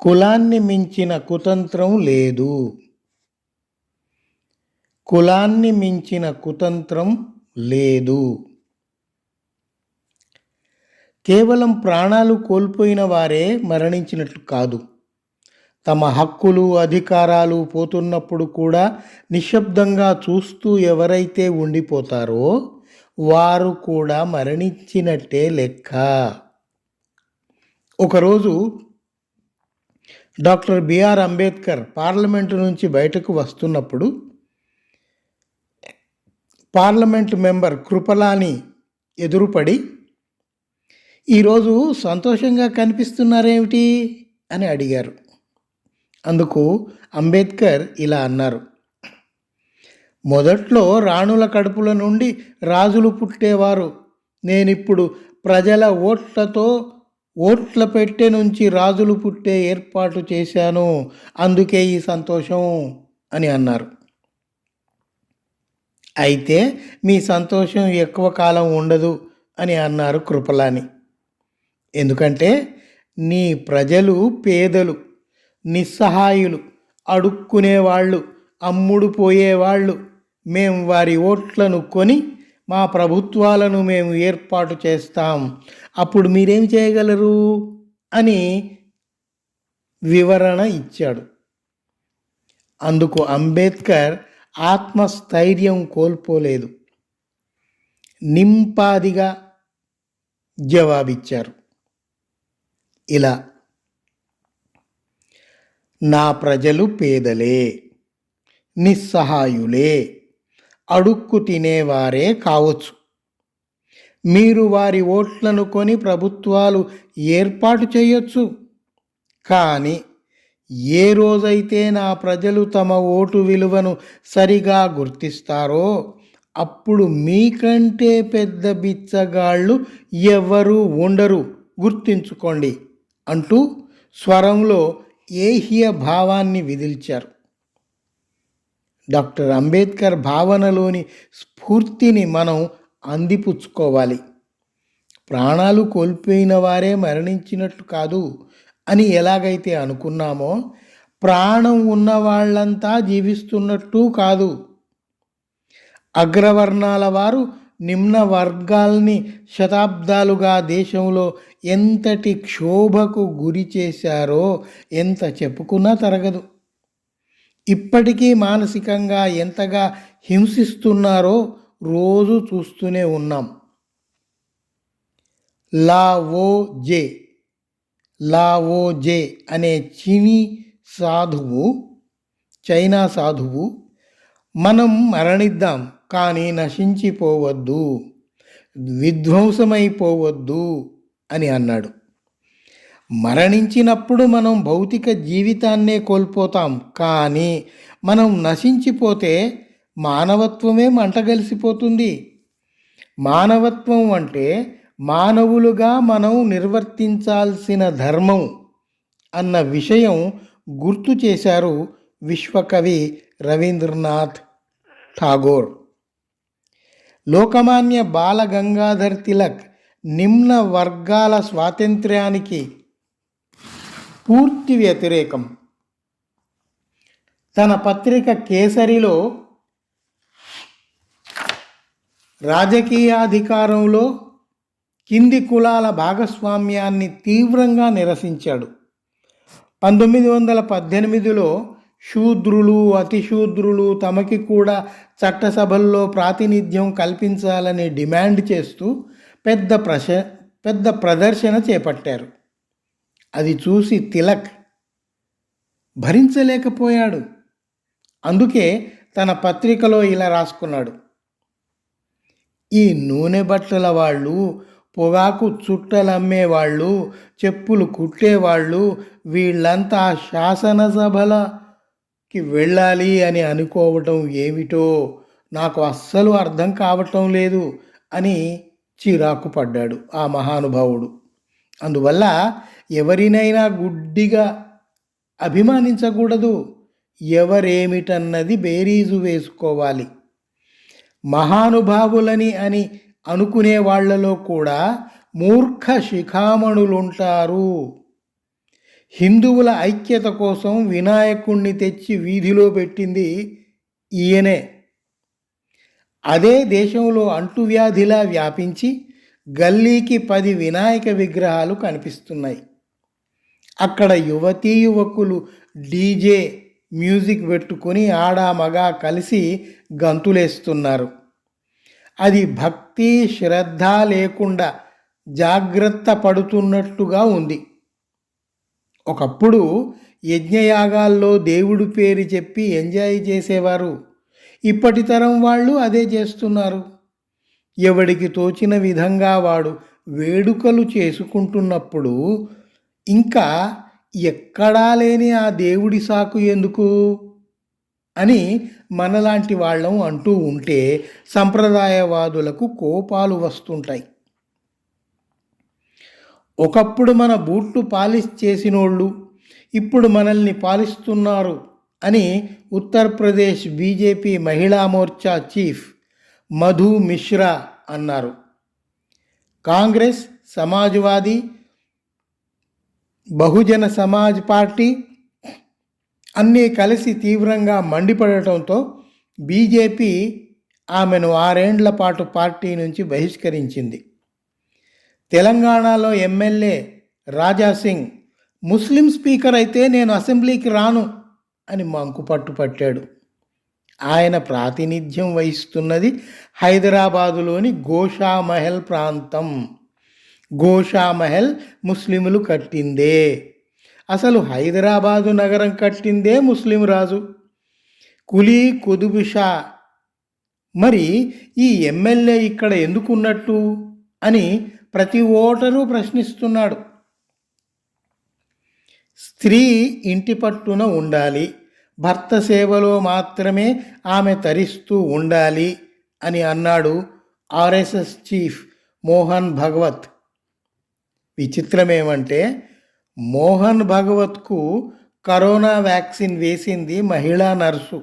కులాన్ని మించిన కుతంత్రం లేదు. కులాన్ని మించిన కుతంత్రం లేదు. కేవలం ప్రాణాలు కోల్పోయిన వారే మరణించినట్లు కాదు. తమ హక్కులు అధికారాలు పోతున్నప్పుడు కూడా నిశ్శబ్దంగా చూస్తూ ఎవరైతే ఉండిపోతారో వారు కూడా మరణించినట్టే లెక్క. ఒకరోజు డాక్టర్ బిఆర్ అంబేద్కర్ పార్లమెంటు నుంచి బయటకు వస్తున్నప్పుడు పార్లమెంట్ మెంబర్ కృపలాని ఎదురుపడి ఈరోజు సంతోషంగా కనిపిస్తున్నారేమిటి? అని అడిగారు. అందుకు అంబేద్కర్ ఇలా అన్నారు మొదట్లో రాణుల కడుపుల నుండి రాజులు పుట్టేవారు. నేనిప్పుడు ప్రజల ఓట్లతో ఓట్ల పెట్టె నుంచి రాజులు పుట్టే ఏర్పాటు చేశాను. అందుకే ఈ సంతోషం అని అన్నారు. అయితే మీ సంతోషం ఎక్కువ కాలం ఉండదు అని అన్నారు కృపలాని. ఎందుకంటే నీ ప్రజలు పేదలు నిస్సహాయులు అడుక్కునేవాళ్ళు అమ్ముడు పోయేవాళ్ళు మేము వారి ఓట్లను కొని మా ప్రభుత్వాలను మేము ఏర్పాటు చేస్తాం. అప్పుడు మీరేం చేయగలరు? అని వివరణ ఇచ్చాడు. అందుకు అంబేద్కర్ ఆత్మస్థైర్యం కోల్పోలేదు. నింపాదిగా జవాబిచ్చారు. ఇలా నా ప్రజలు పేదలే నిస్సహాయులే అడుక్కు తినేవారే కావచ్చు. మీరు వారి ఓట్లను కొని ప్రభుత్వాలు ఏర్పాటు చేయొచ్చు. కానీ ఏ రోజైతే నా ప్రజలు తమ ఓటు విలువను సరిగా గుర్తిస్తారో అప్పుడు మీకంటే పెద్ద బిచ్చగాళ్ళు ఎవరు ఉండరు. గుర్తించుకోండి అంటూ స్వరంలో ఏహ్య భావాన్ని విదిల్చారు. డాక్టర్ అంబేద్కర్ భావనలోని స్ఫూర్తిని మనం అందిపుచ్చుకోవాలి. ప్రాణాలు కోల్పోయిన వారే మరణించినట్టు కాదు అని ఎలాగైతే అనుకున్నామో ప్రాణం ఉన్న వాళ్ళంతా జీవిస్తున్నట్టు కాదు. అగ్రవర్ణాల వారు నిమ్న వర్గాల్ని శతాబ్దాలుగా దేశంలో ఎంతటి క్షోభకు గురి చేశారో ఎంత చెప్పుకున్నా తరగదు. ఇప్పటికీ మానసికంగా ఎంతగా హింసిస్తున్నారో రోజు చూస్తూనే ఉన్నాం. లావో జే. లావో జే అనే చీనీ సాధువు చైనా సాధువు మనం మరణిద్దాం కానీ నశించిపోవద్దు విధ్వంసమైపోవద్దు అని అన్నాడు. మరణించినప్పుడు మనం భౌతిక జీవితాన్నే కోల్పోతాం. కానీ మనం నశించిపోతే మానవత్వమే మంటగలిసిపోతుంది మానవత్వం అంటే మానవులుగా మనం నిర్వర్తించాల్సిన ధర్మం అన్న విషయం గుర్తు చేశారు విశ్వకవి రవీంద్రనాథ్ ఠాగోర్. లోకమాన్య బాలగంగాధర్ తిలక్ నిమ్న వర్గాల స్వాతంత్ర్యానికి పూర్తి వ్యతిరేకం. తన పత్రిక కేసరిలో రాజకీయాధికారంలో కింది కులాల భాగస్వామ్యాన్ని తీవ్రంగా నిరసించాడు. పంతొమ్మిది వందల పద్దెనిమిదిలో శూద్రులు అతిశూద్రులు తమకి కూడా చట్టసభల్లో ప్రాతినిధ్యం కల్పించాలని డిమాండ్ చేస్తూ పెద్ద ప్రశ పెద్ద ప్రదర్శన చేపట్టారు. అది చూసి తిలక్ భరించలేకపోయాడు. అందుకే తన పత్రికలో ఇలా రాసుకున్నాడు. ఈ నూనె బట్టల వాళ్ళు పొగాకు చుట్టలమ్మేవాళ్ళు చెప్పులు కుట్టేవాళ్ళు వీళ్ళంతా శాసనసభలకి వెళ్ళాలి అని అనుకోవటం ఏమిటో నాకు అస్సలు అర్థం కావటం లేదు అని చిరాకు పడ్డాడు ఆ మహానుభావుడు. అందువల్ల ఎవరినైనా గుడ్డిగా అభిమానించకూడదు. ఎవరేమిటన్నది బేరీజు వేసుకోవాలి. మహానుభావులని అని అనుకునే వాళ్ళలో కూడా మూర్ఖ శిఖామణులుంటారు. హిందువుల ఐక్యత కోసం వినాయకుణ్ణి తెచ్చి వీధిలో పెట్టింది ఈయనే. అదే దేశంలో అంటువ్యాధిలా వ్యాపించి గల్లీకి పది వినాయక విగ్రహాలు కనిపిస్తున్నాయి. అక్కడ యువతీ యువకులు డీజే మ్యూజిక్ పెట్టుకొని ఆడ మగ కలిసి గంతులేస్తున్నారు. అది భక్తి శ్రద్ధ లేకుండా జాగ్రత్త పడుతున్నట్టుగా ఉంది. ఒకప్పుడు యజ్ఞయాగాల్లో దేవుడు పేరు చెప్పి ఎంజాయ్ చేసేవారు. ఇప్పటి తరం వాళ్ళు అదే చేస్తున్నారు. ఎవడికి తోచిన విధంగా వాడు వేడుకలు చేసుకుంటున్నప్పుడు ఇంకా ఎక్కడా లేని ఆ దేవుడి సాకు ఎందుకు? అని మనలాంటి వాళ్ళం అంటూ ఉంటే సంప్రదాయవాదులకు కోపాలు వస్తుంటాయి. ఒకప్పుడు మన బూట్లు పాలిష్ చేసినోళ్ళు ఇప్పుడు మనల్ని పాలిస్తున్నారు అని ఉత్తరప్రదేశ్ బీజేపీ మహిళా మోర్చా చీఫ్ మధు మిశ్రా అన్నారు. కాంగ్రెస్ సమాజ్వాదీ బహుజన సమాజ్ పార్టీ అన్నీ కలిసి తీవ్రంగా మండిపడటంతో బీజేపీ ఆమెను ఆరేండ్ల పాటు పార్టీ నుంచి బహిష్కరించింది. తెలంగాణలో ఎమ్మెల్యే రాజాసింగ్ ముస్లిం స్పీకర్ అయితే నేను అసెంబ్లీకి రాను అని మంకు పట్టుపట్టాడు. ఆయన ప్రాతినిధ్యం వహిస్తున్నది హైదరాబాదులోని గోషామహల్ ప్రాంతం. గోషామహల్ ముస్లిములు కట్టిందే. అసలు హైదరాబాదు నగరం కట్టిందే ముస్లిం రాజు. కులీ కుదుబుషా మరి ఈ ఎమ్మెల్యే ఇక్కడ ఎందుకున్నట్టు అని ప్రతి ఓటరు ప్రశ్నిస్తున్నాడు. స్త్రీ ఇంటి పట్టున ఉండాలి. భర్త సేవలో మాత్రమే ఆమె తరిస్తూ ఉండాలి అని అన్నాడు ఆర్ఎస్ఎస్ చీఫ్ మోహన్ భగవత్. విచిత్రమేమంటే మోహన్ భగవత్కు కరోనా వ్యాక్సిన్ వేసింది మహిళా నర్సు.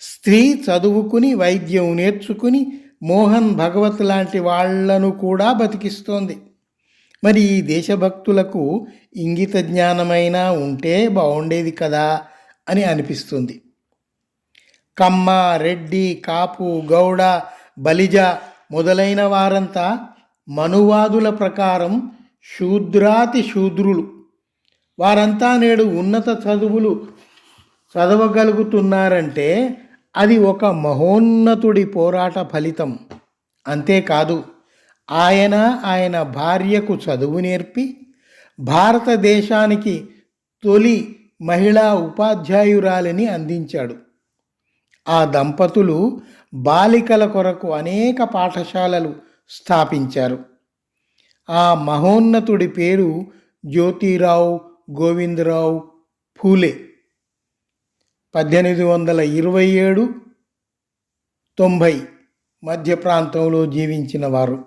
స్త్రీ చదువుకుని వైద్యం నేర్చుకుని మోహన్ భగవత్ లాంటి వాళ్ళను కూడా బతికిస్తోంది. మరి ఈ దేశభక్తులకు ఇంగిత జ్ఞానమైనా ఉంటే బాగుండేది కదా. అని అనిపిస్తుంది. కమ్మ రెడ్డి కాపు గౌడ బలిజ మొదలైన వారంతా మనువాదుల ప్రకారం శూద్రాతి శూద్రులు. వారంతా నేడు ఉన్నత చదువులు చదవగలుగుతున్నారంటే అది ఒక మహోన్నతుడి పోరాట ఫలితం. అంతేకాదు ఆయన ఆయన భార్యకు చదువు నేర్పి భారతదేశానికి తొలి మహిళా ఉపాధ్యాయురాలిని అందించాడు. ఆ దంపతులు బాలికల కొరకు అనేక పాఠశాలలు స్థాపించారు. ఆ మహోన్నతుడి పేరు జ్యోతిరావు గోవిందరావు ఫూలే పద్దెనిమిది వందల ఇరవై ఏడు తొంభై మధ్య ప్రాంతంలో జీవించిన వారు.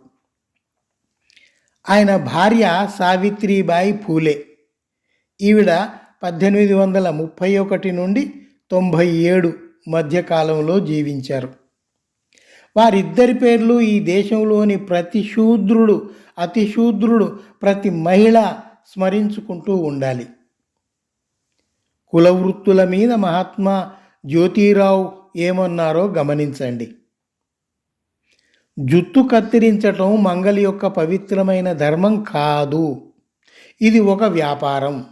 ఆయన భార్య సావిత్రిబాయి ఫూలే ఈవిడ పద్దెనిమిది వందల ముప్పై ఒకటి నుండి తొంభై ఏడు మధ్యకాలంలో జీవించారు. వారిద్దరి పేర్లు ఈ దేశంలోని ప్రతి శూద్రుడు అతి శూద్రుడు ప్రతి మహిళ స్మరించుకుంటూ ఉండాలి. కులవృత్తుల మీద మహాత్మా జ్యోతిరావు ఏమన్నారో గమనించండి. జుత్తు కత్తిరించటం మంగలి యొక్క పవిత్రమైన ధర్మం కాదు. ఇది ఒక వ్యాపారం.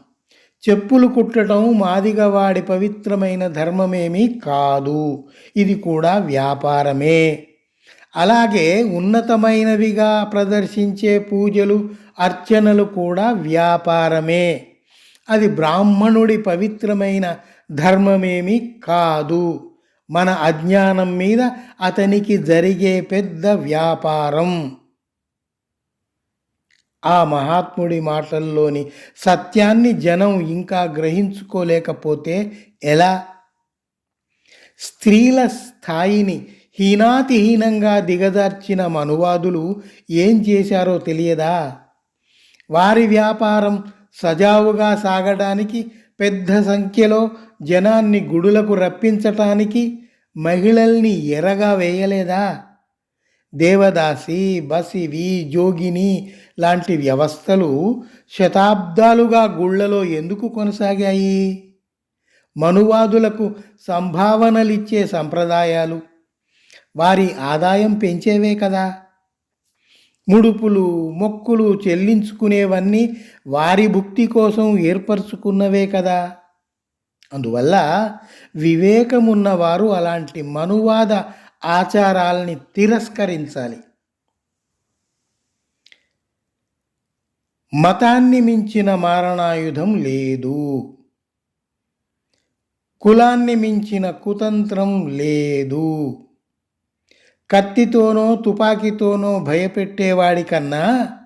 చెప్పులు కుట్టడం మాదిగవాడి పవిత్రమైన ధర్మమేమీ కాదు. ఇది కూడా వ్యాపారమే. అలాగే ఉన్నతమైనవిగా ప్రదర్శించే పూజలు అర్చనలు కూడా వ్యాపారమే. అది బ్రాహ్మణుడి పవిత్రమైన ధర్మమేమి కాదు. మన అజ్ఞానం మీద అతనికి జరిగే పెద్ద వ్యాపారం. ఆ మహాత్ముడి మాటల్లోని సత్యాన్ని జనం ఇంకా గ్రహించుకోలేకపోతే ఎలా? స్త్రీల స్థాయిని హీనాతిహీనంగా దిగజార్చిన మనువాదులు ఏం చేశారో తెలియదా? వారి వ్యాపారం సజావుగా సాగడానికి పెద్ద సంఖ్యలో జనాన్ని గుడులకు రప్పించటానికి మహిళల్ని ఎరగా వేయలేదా దేవదాసి బసివి జోగిని లాంటి వ్యవస్థలు శతాబ్దాలుగా గుళ్ళలో ఎందుకు కొనసాగాయి? మనువాదులకు సంభావనలిచ్చే సంప్రదాయాలు వారి ఆదాయం పెంచేవే కదా? ముడుపులు మొక్కులు చెల్లించుకునేవన్నీ వారి భుక్తి కోసం ఏర్పరచుకున్నవే కదా? అందువల్ల వివేకమున్నవారు అలాంటి మనువాద ఆచారాల్ని తిరస్కరించాలి. మతాన్ని మించిన మారణాయుధం లేదు. కులాన్ని మించిన కుతంత్రం లేదు. కత్తితోనో తుపాకీతోనో భయపెట్టేవాడి కన్నా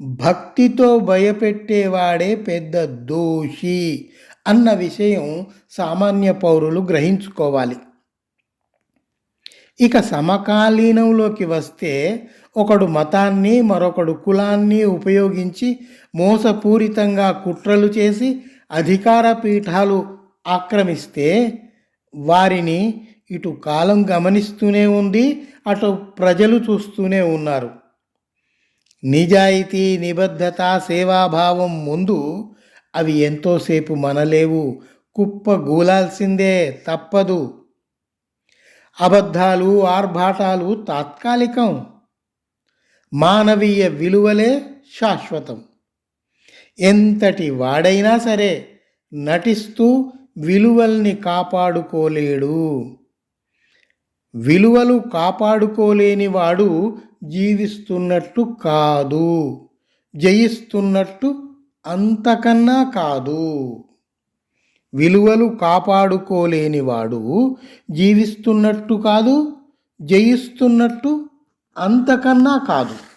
భక్తితో భయపెట్టేవాడే పెద్ద దోషి అన్న విషయం సామాన్య పౌరులు గ్రహించుకోవాలి. ఇక సమకాలీనంలోకి వస్తే ఒకడు మతాన్ని మరొకడు కులాన్ని ఉపయోగించి మోసపూరితంగా కుట్రలు చేసి అధికార పీఠాలు ఆక్రమిస్తే వారిని ఇటు కాలం గమనిస్తూనే ఉంది అటు ప్రజలు చూస్తూనే ఉన్నారు. నిజాయితీ నిబద్ధత సేవాభావం ముందు అవి ఎంతోసేపు మనలేవు. కుప్ప గూలాల్సిందే తప్పదు. అబద్ధాలు ఆర్భాటాలు తాత్కాలికం. మానవీయ విలువలే శాశ్వతం. ఎంతటి వాడైనా సరే నటిస్తూ విలువల్ని కాపాడుకోలేడు. విలువలు కాపాడుకోలేని వాడు జీవిస్తున్నట్టు కాదు జయిస్తున్నట్టు అంతకన్నా కాదు. విలువలు కాపాడుకోలేనివాడు జీవిస్తున్నట్టు కాదు జయిస్తున్నట్టు అంతకన్నా కాదు.